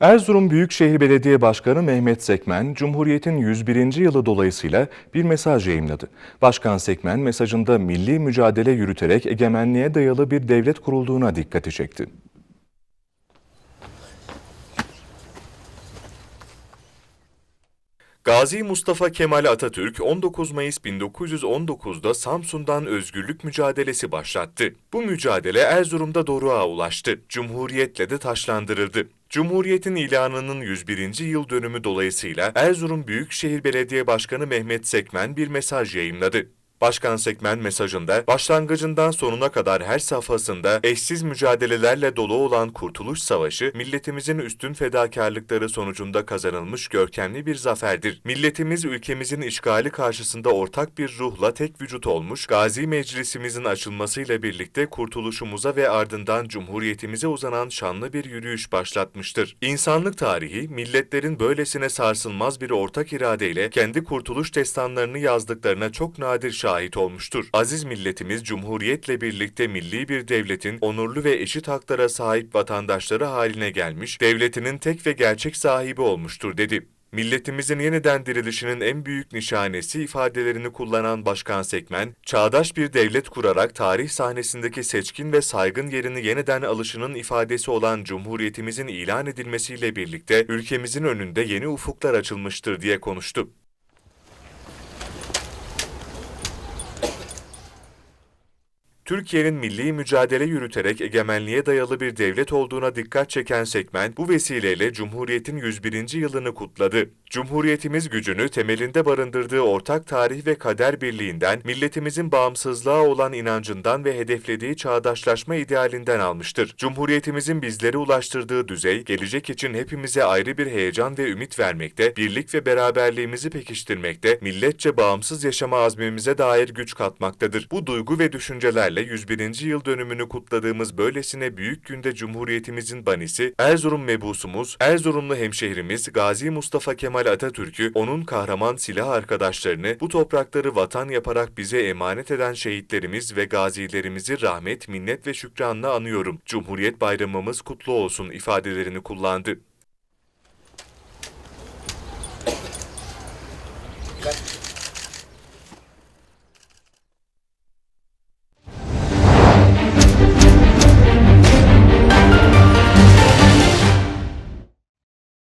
Erzurum Büyükşehir Belediye Başkanı Mehmet Sekmen, Cumhuriyet'in 101. yılı dolayısıyla bir mesaj yayımladı. Başkan Sekmen mesajında milli mücadele yürüterek egemenliğe dayalı bir devlet kurulduğuna dikkati çekti. Gazi Mustafa Kemal Atatürk 19 Mayıs 1919'da Samsun'dan özgürlük mücadelesi başlattı. Bu mücadele Erzurum'da doruğa ulaştı. Cumhuriyetle de taşlandırıldı. Cumhuriyetin ilanının 101. yıl dönümü dolayısıyla Erzurum Büyükşehir Belediye Başkanı Mehmet Sekmen bir mesaj yayınladı. Başkan Sekmen mesajında başlangıcından sonuna kadar her safhasında eşsiz mücadelelerle dolu olan Kurtuluş Savaşı milletimizin üstün fedakarlıkları sonucunda kazanılmış görkemli bir zaferdir. Milletimiz ülkemizin işgali karşısında ortak bir ruhla tek vücut olmuş, Gazi Meclisimizin açılmasıyla birlikte kurtuluşumuza ve ardından Cumhuriyetimize uzanan şanlı bir yürüyüş başlatmıştır. İnsanlık tarihi, milletlerin böylesine sarsılmaz bir ortak iradeyle kendi kurtuluş destanlarını yazdıklarına çok nadir şahit olmuştur. Aziz milletimiz Cumhuriyetle birlikte milli bir devletin onurlu ve eşit haklara sahip vatandaşları haline gelmiş, devletinin tek ve gerçek sahibi olmuştur dedi. Milletimizin yeniden dirilişinin en büyük nişanesi ifadelerini kullanan Başkan Sekmen, çağdaş bir devlet kurarak tarih sahnesindeki seçkin ve saygın yerini yeniden alışının ifadesi olan Cumhuriyetimizin ilan edilmesiyle birlikte ülkemizin önünde yeni ufuklar açılmıştır diye konuştu. Türkiye'nin milli mücadele yürüterek egemenliğe dayalı bir devlet olduğuna dikkat çeken Sekmen, bu vesileyle Cumhuriyet'in 101. yılını kutladı. Cumhuriyetimiz gücünü temelinde barındırdığı ortak tarih ve kader birliğinden, milletimizin bağımsızlığa olan inancından ve hedeflediği çağdaşlaşma idealinden almıştır. Cumhuriyetimizin bizlere ulaştırdığı düzey, gelecek için hepimize ayrı bir heyecan ve ümit vermekte, birlik ve beraberliğimizi pekiştirmekte, milletçe bağımsız yaşama azmimize dair güç katmaktadır. Bu duygu ve düşüncelerle 101. yıl dönümünü kutladığımız böylesine büyük günde Cumhuriyetimizin banisi, Erzurum mebusumuz, Erzurumlu hemşehrimiz Gazi Mustafa Kemal Atatürk'ü, onun kahraman silah arkadaşlarını, bu toprakları vatan yaparak bize emanet eden şehitlerimiz ve gazilerimizi rahmet, minnet ve şükranla anıyorum. Cumhuriyet bayramımız kutlu olsun ifadelerini kullandı. Dikkat.